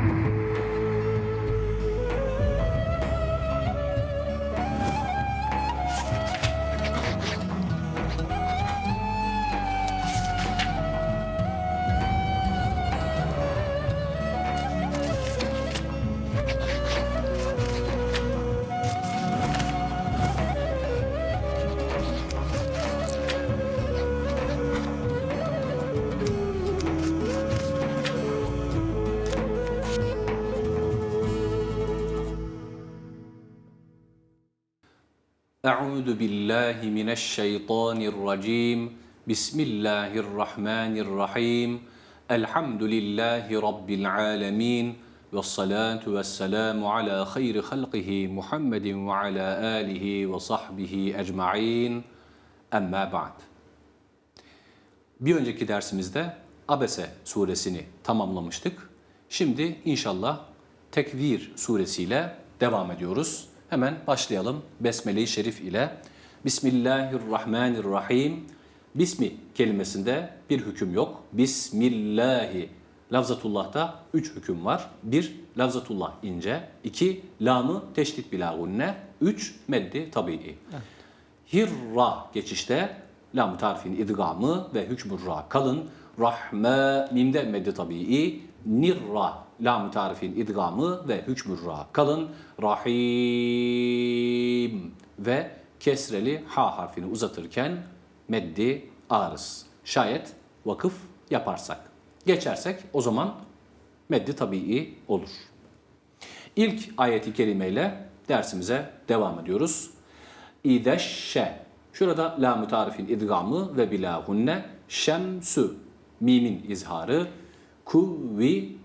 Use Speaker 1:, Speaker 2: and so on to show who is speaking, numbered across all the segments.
Speaker 1: thank you Euzu billahi mineşşeytanirracim. Bismillahirrahmanirrahim. Elhamdülillahi rabbil alamin. Ve salatu ve selamu ala hayri halqihi Muhammedin ve ala alihi ve sahbihi ecma'in. Emma ba'd. Bir önceki dersimizde Abese suresini tamamlamıştık. Şimdi inşallah Tekvir suresiyle devam ediyoruz. Hemen başlayalım Besmele-i Şerif ile. Bismillahirrahmanirrahim. Bismi kelimesinde bir hüküm yok. Bismillahi. Lafzatullah'ta üç hüküm var. Bir, lafzatullah ince. iki lamı teşdit bila gunne. Üç, meddi tabii. Hirra geçişte lam tarifin idgamı ve hükmü ra kalın. Rahme mimde meddi tabii. Nirra lam tarifin idgamı ve hükmü ra kalın. Rahim ve kesreli ha harfini uzatırken meddi ağrız. Şayet vakıf yaparsak. Geçersek o zaman meddi tabii olur. İlk ayeti kerimeyle dersimize devam ediyoruz. İdeşşe. Şurada la mütarifin idgamı ve bilahunne şemsü. Mimin izharı. Kuvvi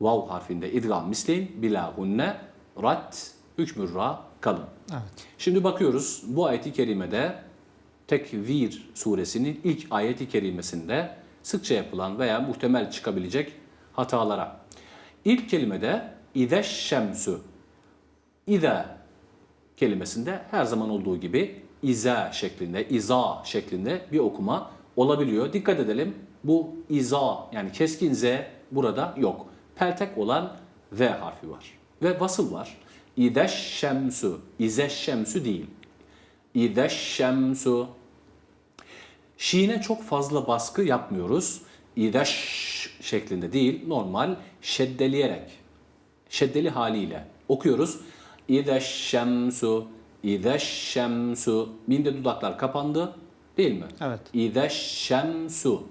Speaker 1: vav harfinde idgam misleyin. Bilahunne rat hükmü ra kalın.
Speaker 2: Evet.
Speaker 1: Şimdi bakıyoruz bu ayeti kerimede Tekvir suresinin ilk ayeti kerimesinde sıkça yapılan veya muhtemel çıkabilecek hatalara. İlk kelimede İdeş şemsü. İze kelimesinde her zaman olduğu gibi ize şeklinde, iza şeklinde bir okuma olabiliyor. Dikkat edelim bu iza yani keskin z burada yok. Peltek olan v harfi var. Ve vasıl var. İdeş şemsü, ize şemsü değil. İdeş şemsü. Şiine çok fazla baskı yapmıyoruz. İdeş şeklinde değil, normal şeddeleyerek, şeddeli haliyle okuyoruz. İdeş şemsu, İdeş şemsu. Mimde dudaklar kapandı değil mi?
Speaker 2: Evet.
Speaker 1: İdeş şemsu.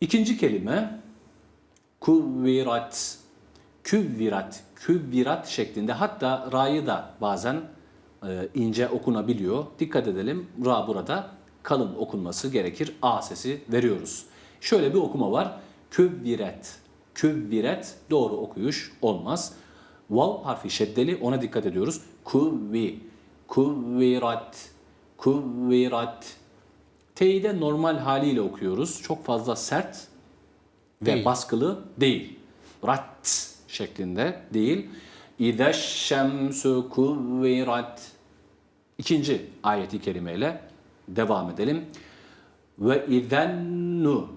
Speaker 1: İkinci kelime kuvvirat. Küvvirat, küvvirat şeklinde hatta ra'yı da bazen e, ince okunabiliyor. Dikkat edelim ra burada kalın okunması gerekir. A sesi veriyoruz. Şöyle bir okuma var. Küvviret. Küvviret doğru okuyuş olmaz. Vav harfi şeddeli ona dikkat ediyoruz. Kuvvi. Kuvvirat. Kuvvirat. T'yi de normal haliyle okuyoruz. Çok fazla sert ve baskılı değil. Rat şeklinde değil. İdeş şemsu kuvvirat. İkinci ayeti kerimeyle devam edelim. Ve izennu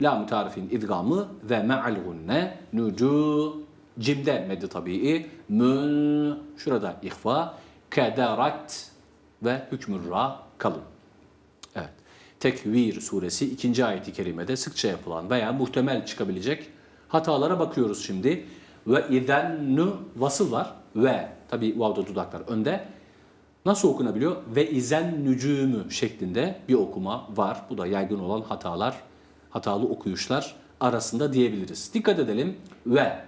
Speaker 1: lam tarifin idgamı ve me'al gunne nucu cimde meddi tabii mün şurada ihfa kederat ve hükmür ra kalın. Tekvir suresi ikinci ayeti kerimede sıkça yapılan veya muhtemel çıkabilecek hatalara bakıyoruz şimdi. Ve izennu vasıl var ve tabi vavda dudaklar önde. Nasıl okunabiliyor? Ve izen nücümü şeklinde bir okuma var. Bu da yaygın olan hatalar, hatalı okuyuşlar arasında diyebiliriz. Dikkat edelim. Ve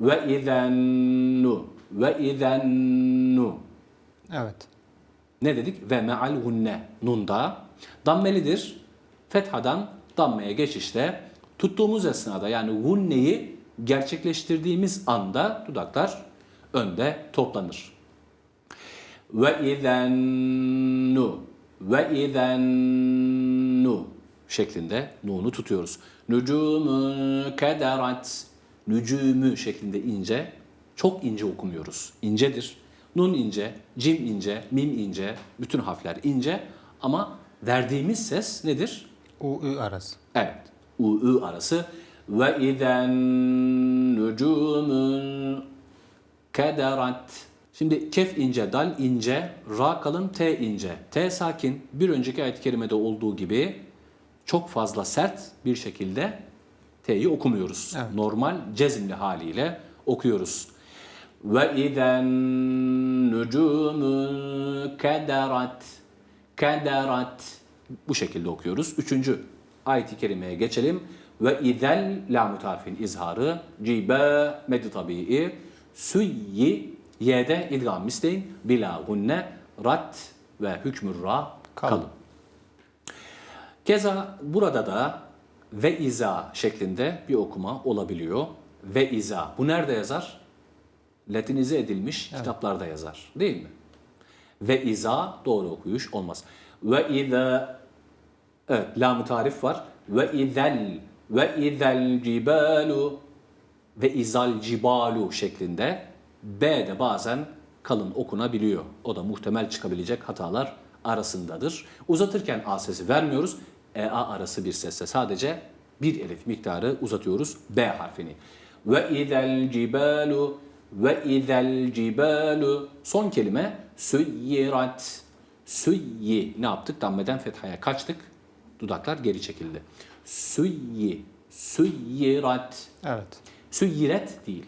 Speaker 1: ve izennu ve izennu
Speaker 2: Evet.
Speaker 1: ne dedik? Ve me'al gunne. Nunda. Dammelidir. Fethadan dammeye geçişte tuttuğumuz esnada yani gunneyi gerçekleştirdiğimiz anda dudaklar önde toplanır. Ve izennu ve izennu şeklinde nunu tutuyoruz. Nücumü kederat nücumü şeklinde ince çok ince okumuyoruz. İncedir. Nun ince, cim ince, mim ince, bütün harfler ince ama verdiğimiz ses nedir?
Speaker 2: U, Ü arası.
Speaker 1: Evet. U, ü arası. Ve izen nucumun kederat. Şimdi kef ince, dal ince, ra kalın, t ince. T sakin. Bir önceki ayet-i kerimede olduğu gibi çok fazla sert bir şekilde t'yi okumuyoruz.
Speaker 2: Evet.
Speaker 1: Normal cezimli haliyle okuyoruz. Ve izen nucumun kederat. Kederat. Bu şekilde okuyoruz. Üçüncü ayet-i kerimeye geçelim. Ve izel la mutarifin izharı cibe meddi tabii süyyi yede idgam misleyin bila gunne rat ve hükmür ra Kalın. Keza burada da ve iza şeklinde bir okuma olabiliyor. Ve iza. Bu nerede yazar? Latinize edilmiş kitaplarda yazar. Değil mi? Ve iza doğru okuyuş olmaz. Ve iza Evet, lam tarif var. Ve izel ve izel cibalu ve izal cibalu şeklinde B de bazen kalın okunabiliyor. O da muhtemel çıkabilecek hatalar arasındadır. Uzatırken A sesi vermiyoruz. EA arası bir sesle sadece bir elif miktarı uzatıyoruz B harfini. Ve izel cibalu ve izel cibalu son kelime süyyirat. Süyyi ne yaptık? Dammeden fethaya kaçtık. Dudaklar geri çekildi. Süyyi, süyyirat.
Speaker 2: Evet.
Speaker 1: Süyyiret değil.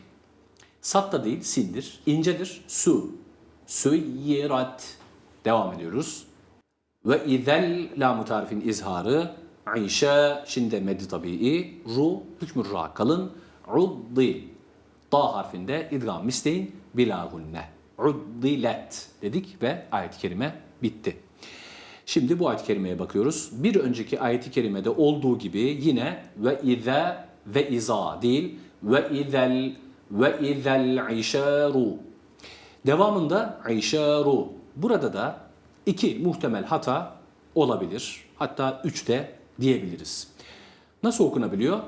Speaker 1: Sat da değil, sindir. İncedir. Su. Süyyirat. Devam ediyoruz. Ve izel la mutarifin izharı Ayşe şimdi meddi tabii ru hükmü ra kalın uddi ta harfinde idgam misleyin bila gunne uddilet dedik ve ayet-i kerime bitti. Şimdi bu ayet-i kerimeye bakıyoruz. Bir önceki ayet-i kerimede olduğu gibi yine ve ize ve iza değil ve izel ve izel işaru. Devamında işaru. Burada da iki muhtemel hata olabilir. Hatta üç de diyebiliriz. Nasıl okunabiliyor?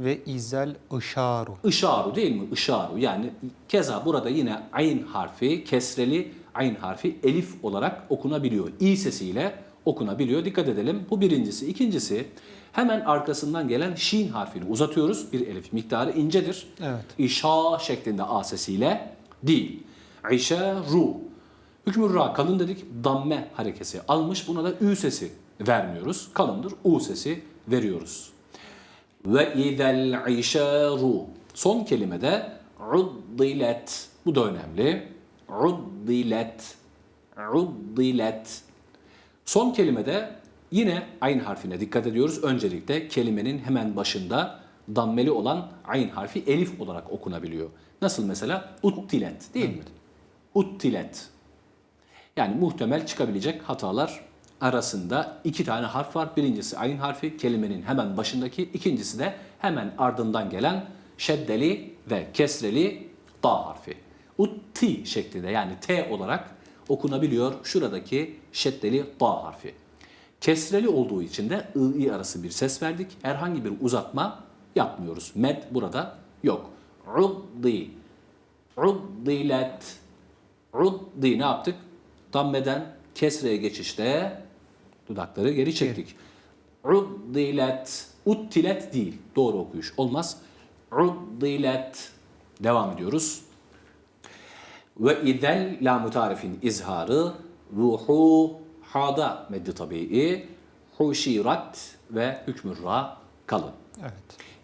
Speaker 2: Ve izel ışaru.
Speaker 1: Işaru değil mi? Işaru. Yani keza burada yine ayn harfi, kesreli ayn harfi elif olarak okunabiliyor. İ sesiyle okunabiliyor. Dikkat edelim. Bu birincisi. İkincisi hemen arkasından gelen şin harfini uzatıyoruz. Bir elif miktarı incedir.
Speaker 2: Evet.
Speaker 1: İşa şeklinde A sesiyle değil. İşaru. Hükmü ra kalın dedik. Damme harekesi almış. Buna da ü sesi vermiyoruz. Kalındır. U sesi veriyoruz. Ve izel işaru. Son kelimede uddilet. Bu da önemli. Uddilet. Uddilet. Son kelimede yine ayn harfine dikkat ediyoruz. Öncelikle kelimenin hemen başında dammeli olan ayn harfi elif olarak okunabiliyor. Nasıl mesela? Uttilet değil mi? Uttilet. Yani muhtemel çıkabilecek hatalar arasında iki tane harf var. Birincisi ayn harfi kelimenin hemen başındaki, ikincisi de hemen ardından gelen şeddeli ve kesreli da harfi. Utti şeklinde yani T olarak okunabiliyor şuradaki şeddeli da harfi. Kesreli olduğu için de ı arası bir ses verdik. Herhangi bir uzatma yapmıyoruz. Med burada yok. Uddi, uddilet, uddi ne yaptık? Dammeden kesreye geçişte dudakları geri çektik. Uddilet, uttilet değil. Doğru okuyuş olmaz. Uddilet. Devam ediyoruz. Ve izel la mutarifin izharı vuhu hada meddi tabii huşirat ve hükmür ra kalın.
Speaker 2: Evet.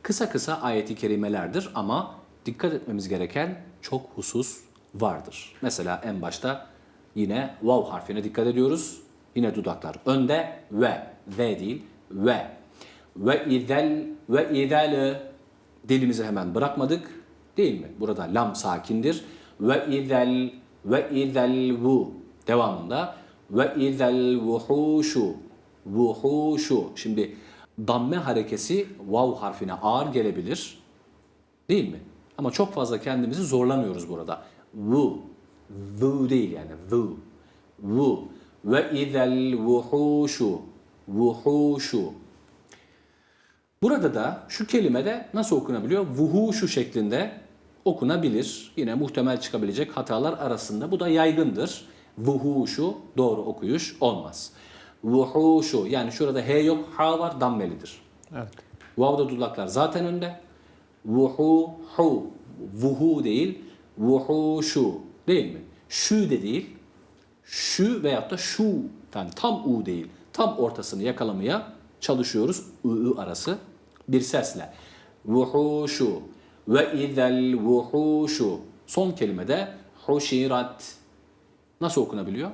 Speaker 1: Kısa kısa ayeti kerimelerdir ama dikkat etmemiz gereken çok husus vardır. Mesela en başta yine vav harfine dikkat ediyoruz. Yine dudaklar önde ve ve değil ve ve izel ve izel dilimizi hemen bırakmadık değil mi? Burada lam sakindir. Ve izel ve izel vu devamında ve izel vuhuşu vuhuşu şimdi damme harekesi vav harfine ağır gelebilir. Değil mi? Ama çok fazla kendimizi zorlamıyoruz burada. Vu. Vu değil yani. Vu. Vu. Ve izel vuhuşu. Vuhuşu. Burada da şu kelimede nasıl okunabiliyor? Vuhuşu şeklinde okunabilir. Yine muhtemel çıkabilecek hatalar arasında. Bu da yaygındır. Vuhuşu doğru okuyuş olmaz. Vuhuşu yani şurada H yok, H var, dammelidir.
Speaker 2: Evet.
Speaker 1: Vav'da dudaklar zaten önde. Vuhu hu. vuhu değil, vuhuşu değil mi? Şu de değil, şu veyahut da şu yani tam u değil, tam ortasını yakalamaya çalışıyoruz ı arası bir sesle. Vuhuşu ve izel vuhuşu. Son kelimede huşirat. Nasıl okunabiliyor?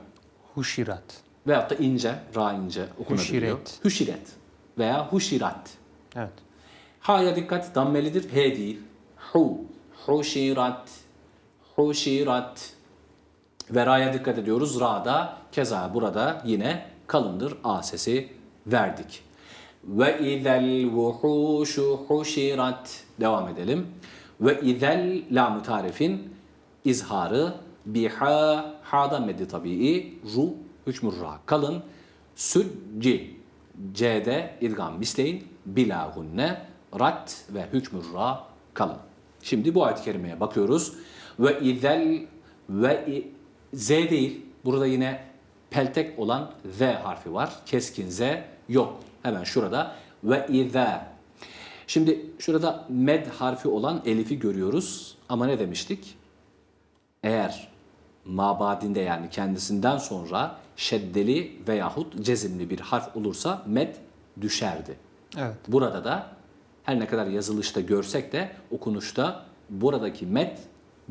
Speaker 2: Huşirat.
Speaker 1: Veyahut da ince, ra ince okunabiliyor.
Speaker 2: Hüşiret.
Speaker 1: Hüşiret veya huşirat.
Speaker 2: Evet.
Speaker 1: Ha'ya dikkat dammelidir. H değil. Hu. Huşirat. Huşirat. Ve ra'ya dikkat ediyoruz. Ra'da keza burada yine kalındır. A sesi verdik. Ve izel vuhuşu huşirat. Devam edelim. Ve izel lam tarifin izharı biha ha'da meddi tabii ru hükmü ra kalın sücci c'de idgam misleyin bila gunne rat ve hükmü ra kalın. Şimdi bu ayet-i kerimeye bakıyoruz. Ve izel ve i- z değil. Burada yine peltek olan z harfi var. Keskin z yok. Hemen şurada ve ize. Şimdi şurada med harfi olan elifi görüyoruz. Ama ne demiştik? Eğer mabadinde yani kendisinden sonra şeddeli veyahut cezimli bir harf olursa med düşerdi.
Speaker 2: Evet.
Speaker 1: Burada da her ne kadar yazılışta görsek de okunuşta buradaki med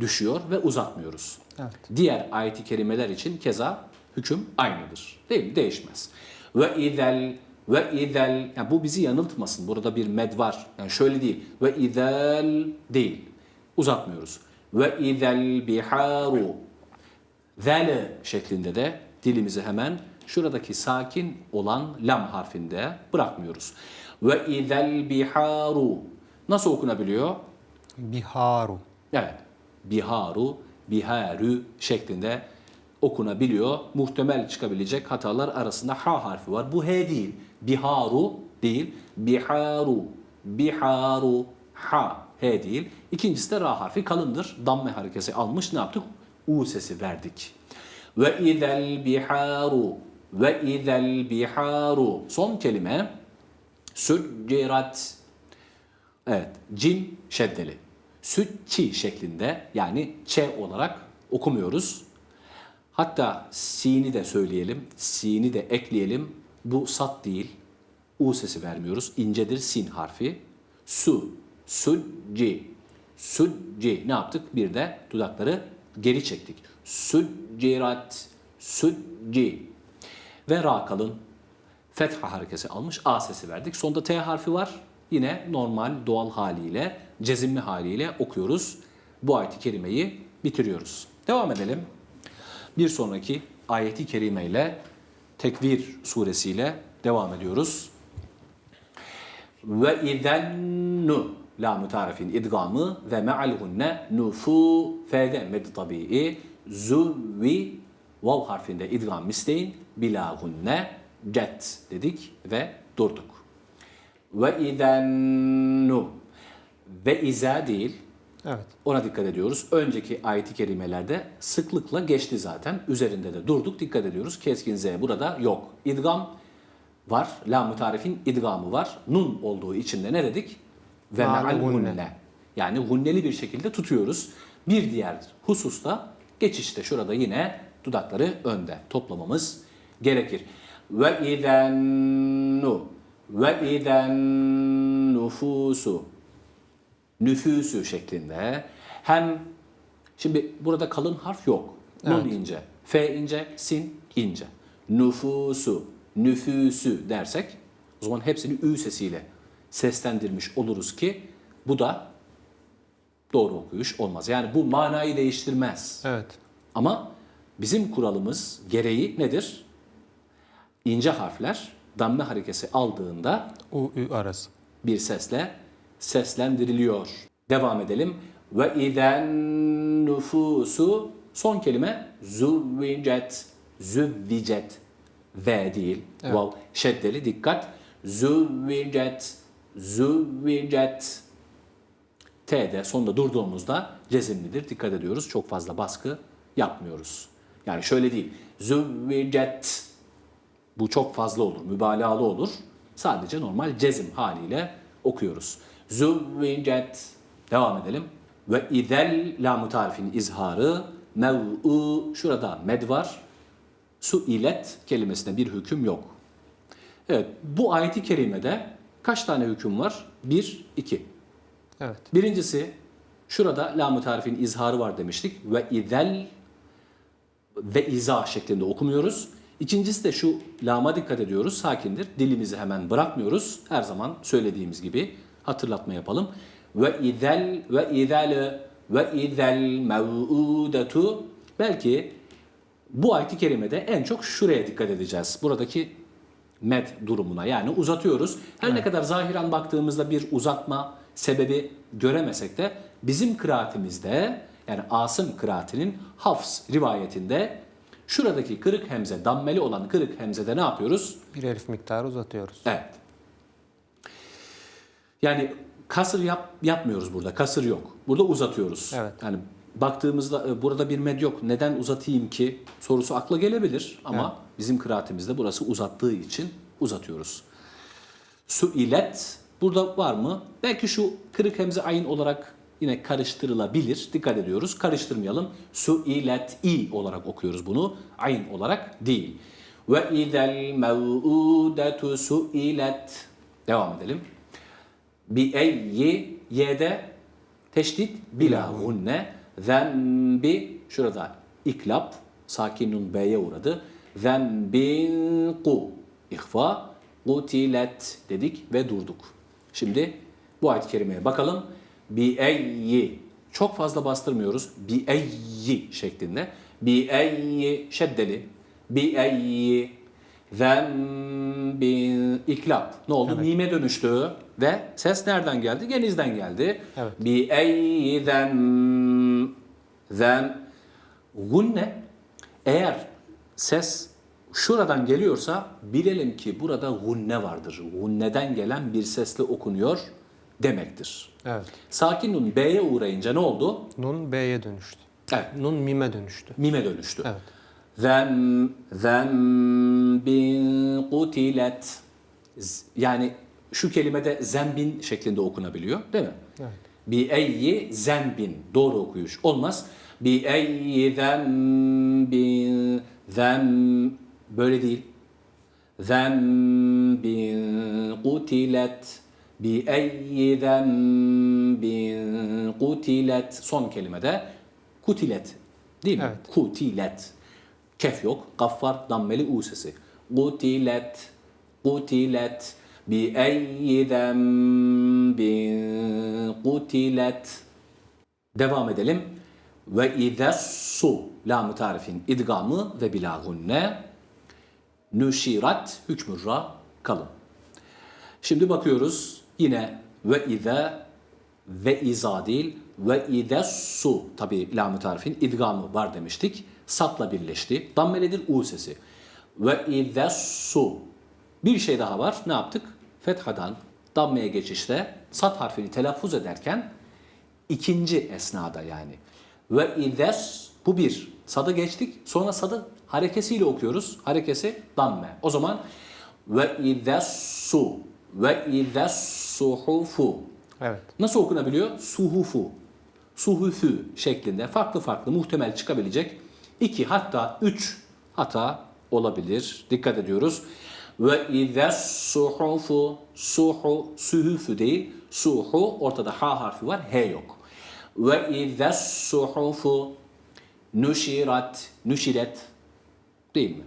Speaker 1: düşüyor ve uzatmıyoruz.
Speaker 2: Evet.
Speaker 1: Diğer ayet-i kerimeler için keza hüküm aynıdır. Değil mi? Değişmez. Ve izel ve izel yani bu bizi yanıltmasın. Burada bir med var. Yani şöyle değil. Ve izel değil. Uzatmıyoruz. Ve izel biharu Zele şeklinde de dilimizi hemen şuradaki sakin olan lam harfinde bırakmıyoruz. Ve izel biharu nasıl okunabiliyor?
Speaker 2: Biharu.
Speaker 1: Evet. Biharu, biharu şeklinde okunabiliyor. Muhtemel çıkabilecek hatalar arasında ha harfi var. Bu he değil. Biharu değil. Biharu, biharu, ha he değil. İkincisi de ra harfi kalındır. Damme harekesi almış. Ne yaptık? U sesi verdik. Ve izel biharu ve izel biharu. Son kelime süccirat. Evet, cim şeddeli. Sütçi şeklinde yani ç olarak okumuyoruz. Hatta sini de söyleyelim, sini de ekleyelim. Bu sat değil, u sesi vermiyoruz. İncedir sin harfi. Su, succi, succi. Ne yaptık? Bir de dudakları geri çektik. Succirat, succi. Ve ra kalın fetha harekesi almış. A sesi verdik. Sonda T harfi var. Yine normal doğal haliyle, cezimli haliyle okuyoruz. Bu ayeti kerimeyi bitiriyoruz. Devam edelim. Bir sonraki ayeti kerimeyle Tekvir suresiyle devam ediyoruz. Ve izennu la mutarifin idgamı ve me'alhunne nufu fede med tabii zuvvi vav harfinde idgam misleyin bilahunne cet dedik ve durduk. Ve izennu ve iza değil
Speaker 2: Evet.
Speaker 1: ona dikkat ediyoruz. Önceki ayeti kerimelerde sıklıkla geçti zaten. Üzerinde de durduk. Dikkat ediyoruz. Keskin Z burada yok. İdgam var. La mutarifin idgamı var. Nun olduğu için de ne dedik? Ve me'al
Speaker 2: gunne.
Speaker 1: Yani gunneli bir şekilde tutuyoruz. Bir diğer hususta geçişte şurada yine dudakları önde toplamamız gerekir. Ve izennu ve izen nufusu nüfusu şeklinde hem şimdi burada kalın harf yok. Nun
Speaker 2: Evet.
Speaker 1: ince, f ince, sin ince. Nüfusu, nüfusu dersek o zaman hepsini ü sesiyle seslendirmiş oluruz ki bu da doğru okuyuş olmaz. Yani bu manayı değiştirmez.
Speaker 2: Evet.
Speaker 1: Ama bizim kuralımız gereği nedir? İnce harfler damme harekesi aldığında
Speaker 2: U ü arası.
Speaker 1: bir sesle seslendiriliyor. Devam edelim. Ve izen nüfusu son kelime züvvicet. Züvvicet. V değil.
Speaker 2: Evet.
Speaker 1: Vav şeddeli dikkat. Züvvicet. Züvvicet. T'de sonunda durduğumuzda cezimlidir. Dikkat ediyoruz. Çok fazla baskı yapmıyoruz. Yani şöyle değil. Züvvicet. Bu çok fazla olur, mübalağalı olur. Sadece normal cezim haliyle okuyoruz. Züvvicet. Devam edelim. Ve izel lamu tarifin izharı mev'u şurada med var. Su ilet kelimesine bir hüküm yok. Evet bu ayeti kerimede kaç tane hüküm var? Bir, iki.
Speaker 2: Evet.
Speaker 1: Birincisi şurada lamu tarifin izharı var demiştik. Ve izel ve iza şeklinde okumuyoruz. İkincisi de şu lama dikkat ediyoruz. Sakindir. Dilimizi hemen bırakmıyoruz. Her zaman söylediğimiz gibi hatırlatma yapalım. Ve izel ve izel ve izel mev'udetu belki bu ayet-i kerimede en çok şuraya dikkat edeceğiz. Buradaki med durumuna yani uzatıyoruz. Her ne kadar zahiren baktığımızda bir uzatma sebebi göremesek de bizim kıraatimizde yani Asım kıraatinin Hafs rivayetinde şuradaki kırık hemze, dammeli olan kırık hemzede ne yapıyoruz?
Speaker 2: Bir elif miktarı uzatıyoruz.
Speaker 1: Evet. Yani kasır yap, yapmıyoruz burada. Kasır yok. Burada uzatıyoruz.
Speaker 2: Evet.
Speaker 1: Yani baktığımızda e, burada bir med yok. Neden uzatayım ki sorusu akla gelebilir ama bizim kıraatimizde burası uzattığı için uzatıyoruz. Suilet burada var mı? Belki şu kırık hemze ayin olarak yine karıştırılabilir. Dikkat ediyoruz. Karıştırmayalım. Suilet i olarak okuyoruz bunu. Ayn olarak değil. Ve izel mev'udetu suilet. Devam edelim. Bi eyyi yede teşdit bila gunne zembi şurada iklap sakinun b'ye uğradı. Zembin ku ihfa kutilet dedik ve durduk. Şimdi bu ayet-i kerimeye bakalım. Bi eyyi çok fazla bastırmıyoruz. Bi eyyi şeklinde. Bi eyyi şeddeli. Bi eyyi zembin iklap. Ne oldu? Mime dönüştü ve ses nereden geldi? Genizden geldi.
Speaker 2: Evet.
Speaker 1: Bi eyyi zem zem gunne eğer ses şuradan geliyorsa bilelim ki burada gunne vardır. Gunneden gelen bir sesle okunuyor demektir.
Speaker 2: Evet.
Speaker 1: Sakin nun B'ye uğrayınca ne oldu?
Speaker 2: Nun B'ye dönüştü.
Speaker 1: Evet.
Speaker 2: Nun mime dönüştü.
Speaker 1: Mime dönüştü.
Speaker 2: Evet.
Speaker 1: Zem, zembin kutilet. Yani şu kelimede zembin şeklinde okunabiliyor değil mi?
Speaker 2: Evet.
Speaker 1: Bi eyyi zembin. Doğru okuyuş. Olmaz. Bi eyyi zembin zem böyle değil. Zembin kutilet. Eyyi zembin kutilet. Son kelimede kutilet. Değil mi?
Speaker 2: Evet.
Speaker 1: Kutilet. Kef yok. Gaffar dammeli u sesi. Kutilet. Kutilet. Eyyi zembin kutilet. Devam edelim. Ve su lam tarifin idgamı ve bila gunne nüşirat hükmürra kalın. Şimdi bakıyoruz yine ve ize ve iza değil ve ize su tabi lam tarifin idgamı var demiştik. Satla birleşti. Dammelidir u sesi. Ve ize su bir şey daha var. Ne yaptık? Fethadan dammeye geçişte sat harfini telaffuz ederken ikinci esnada yani. Ve ides bu bir. Sada geçtik. Sonra sadı harekesiyle okuyoruz. Harekesi damme. O zaman ve ides su ve ides suhufu.
Speaker 2: Evet.
Speaker 1: Nasıl okunabiliyor? Suhufu. Suhufü şeklinde farklı farklı muhtemel çıkabilecek iki hatta üç hata olabilir. Dikkat ediyoruz. Ve ides suhufu suhu suhufu değil suhu ortada ha harfi var h yok. Ve ides suhufu nüşirat nüşiret değil mi?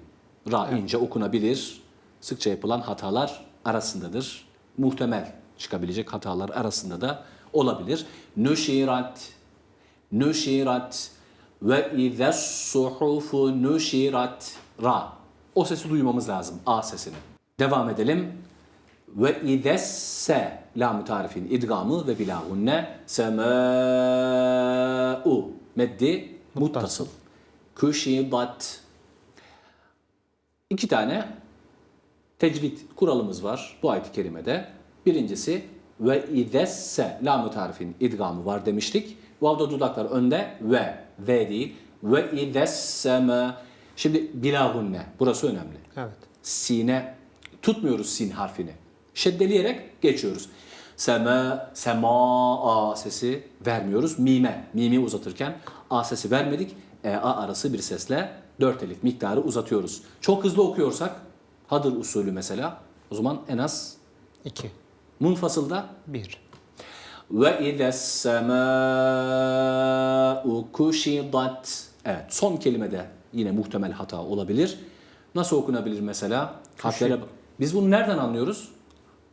Speaker 1: Ra ince okunabilir. Sıkça yapılan hatalar arasındadır. Muhtemel çıkabilecek hatalar arasında da olabilir. Nüşirat, nüşirat ve ize suhufu nüşirat ra. O sesi duymamız lazım. A sesini. Devam edelim. Ve idesse lam tarifin idgamı ve bila gunne semâ'u meddi muttasıl. Küşidat İki tane tecvid kuralımız var bu ayet-i kerimede. Birincisi ve idesse lam tarifin idgamı var demiştik. Vavda dudaklar önde ve ve değil. Ve idesseme Şimdi bila gunne burası önemli
Speaker 2: Evet.
Speaker 1: sine tutmuyoruz sin harfini. Şeddeleyerek geçiyoruz. Sema, sema a sesi vermiyoruz. Mime, mimi uzatırken a sesi vermedik. E, a arası bir sesle dört elif miktarı uzatıyoruz. Çok hızlı okuyorsak hadır usulü mesela o zaman en az
Speaker 2: 2.
Speaker 1: munfasılda
Speaker 2: 1.
Speaker 1: ve ize semâ'u kuşidat. Evet son kelimede yine muhtemel hata olabilir. Nasıl okunabilir mesela? Harflere. Biz bunu nereden anlıyoruz?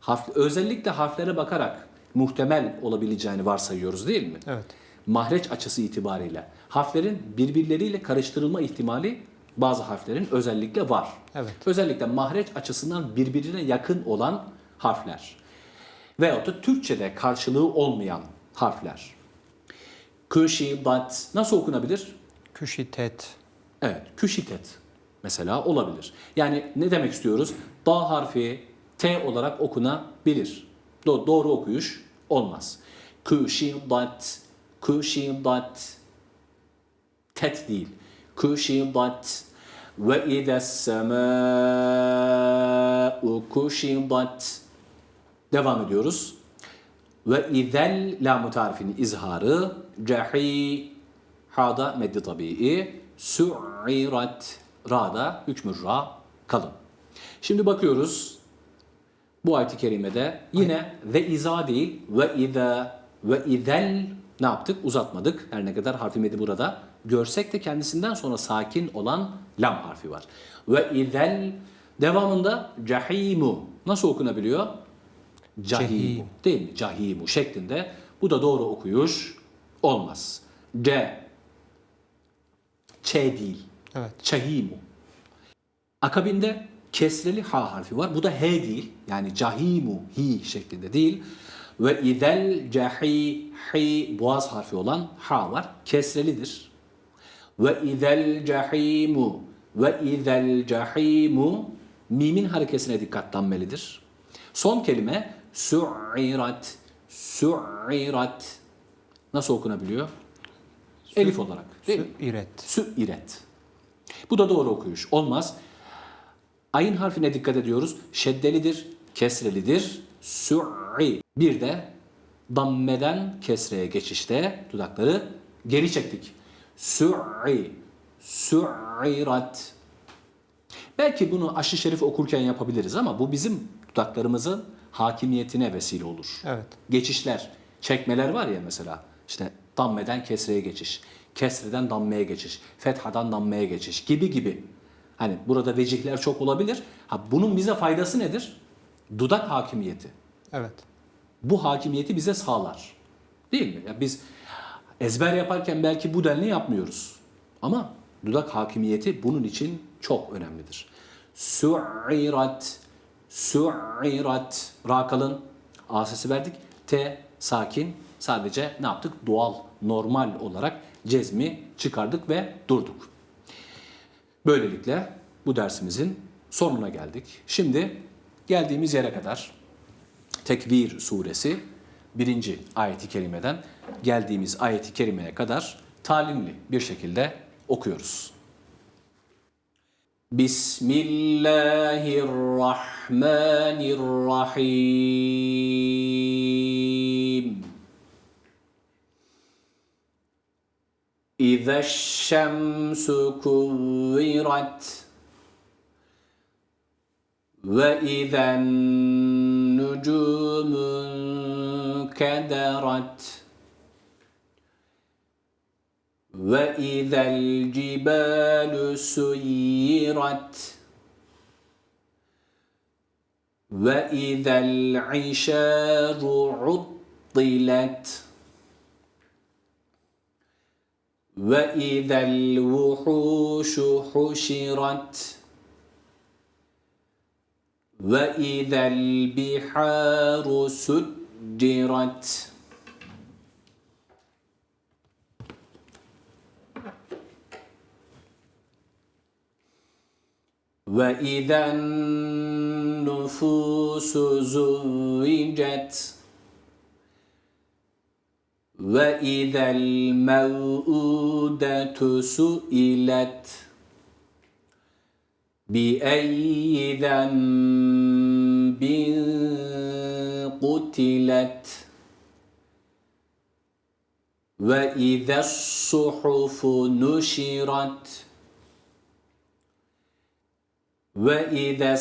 Speaker 1: Harf, özellikle harflere bakarak muhtemel olabileceğini varsayıyoruz değil mi?
Speaker 2: Evet.
Speaker 1: Mahreç açısı itibariyle. Harflerin birbirleriyle karıştırılma ihtimali bazı harflerin özellikle var.
Speaker 2: Evet.
Speaker 1: Özellikle mahreç açısından birbirine yakın olan harfler. Veyahut da Türkçe'de karşılığı olmayan harfler. Küşidat nasıl okunabilir?
Speaker 2: Küşitet.
Speaker 1: Evet, küşitet mesela olabilir. Yani ne demek istiyoruz? Da harfi T olarak okunabilir. Do- doğru okuyuş olmaz. Küşidat, küşidat. Tet değil. Küşidat. Ve ize semâ'u kuşidat. Devam ediyoruz. Ve izel la tarifinin izharı cehi ha'da meddi tabii su'irat ra'da hükmü ra kalın. Şimdi bakıyoruz bu ayet-i kerimede yine ve iza değil ve iza ve izel ne yaptık? Uzatmadık. Her ne kadar harfi medi burada görsek de kendisinden sonra sakin olan lam harfi var. Ve izel devamında cahimu nasıl okunabiliyor? Cahimu değil mi? Cahimu şeklinde. Bu da doğru okuyuş olmaz. C Ç değil.
Speaker 2: Evet.
Speaker 1: Çahimu. Akabinde kesreli ha harfi var. Bu da he değil. Yani cahimu hi şeklinde değil. Ve izel cahi hi boğaz harfi olan ha var. Kesrelidir. Ve izel cahimu ve izel cahimu mimin harekesine dikkatlenmelidir. Son kelime su'irat su'irat nasıl okunabiliyor? Elif olarak. Değil mi?
Speaker 2: İret.
Speaker 1: Sü'iret. Bu da doğru okuyuş. Olmaz. Ayın harfine dikkat ediyoruz. Şeddelidir, kesrelidir. Su'i. Bir de dammeden kesreye geçişte dudakları geri çektik. Su'i. Su'irat. Belki bunu aşı şerif okurken yapabiliriz ama bu bizim dudaklarımızın hakimiyetine vesile olur
Speaker 2: Evet.
Speaker 1: geçişler, çekmeler var ya mesela. İşte dammeden kesreye geçiş, kesreden dammeye geçiş, fethadan dammeye geçiş gibi gibi. Hani burada vecihler çok olabilir. Ha bunun bize faydası nedir? Dudak hakimiyeti.
Speaker 2: Evet.
Speaker 1: Bu hakimiyeti bize sağlar. Değil mi? Ya biz ezber yaparken belki bu denli yapmıyoruz. Ama dudak hakimiyeti bunun için çok önemlidir. Su'irat, su'irat. Ra kalın. A sesi verdik. T sakin. Sadece ne yaptık? Doğal, normal olarak cezmi çıkardık ve durduk. Böylelikle bu dersimizin sonuna geldik. Şimdi geldiğimiz yere kadar Tekvir suresi birinci ayeti kerimeden geldiğimiz ayeti kerimeye kadar talimli bir şekilde okuyoruz. بسم الله الرحمن الرحيم. إذا الشمس كورت وإذا النجوم كدرت وإذا الجبال سيرت وإذا العشار عطلت وإذا الوحوش حشرت وإذا البحار سجرت وإذا النفوس زوجت وإذا الموءودة سئلت بأي ذنب قتلت وإذا الصحف نشرت وإذا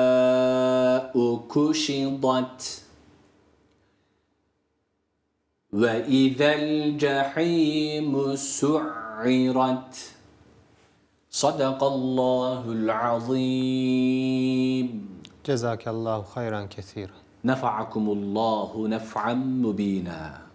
Speaker 1: السماء كشطت وإذا الجحيم سعرت صدق الله العظيم
Speaker 2: Cezakallahu hayran kesira.
Speaker 1: نفعكم الله نفعا مبينا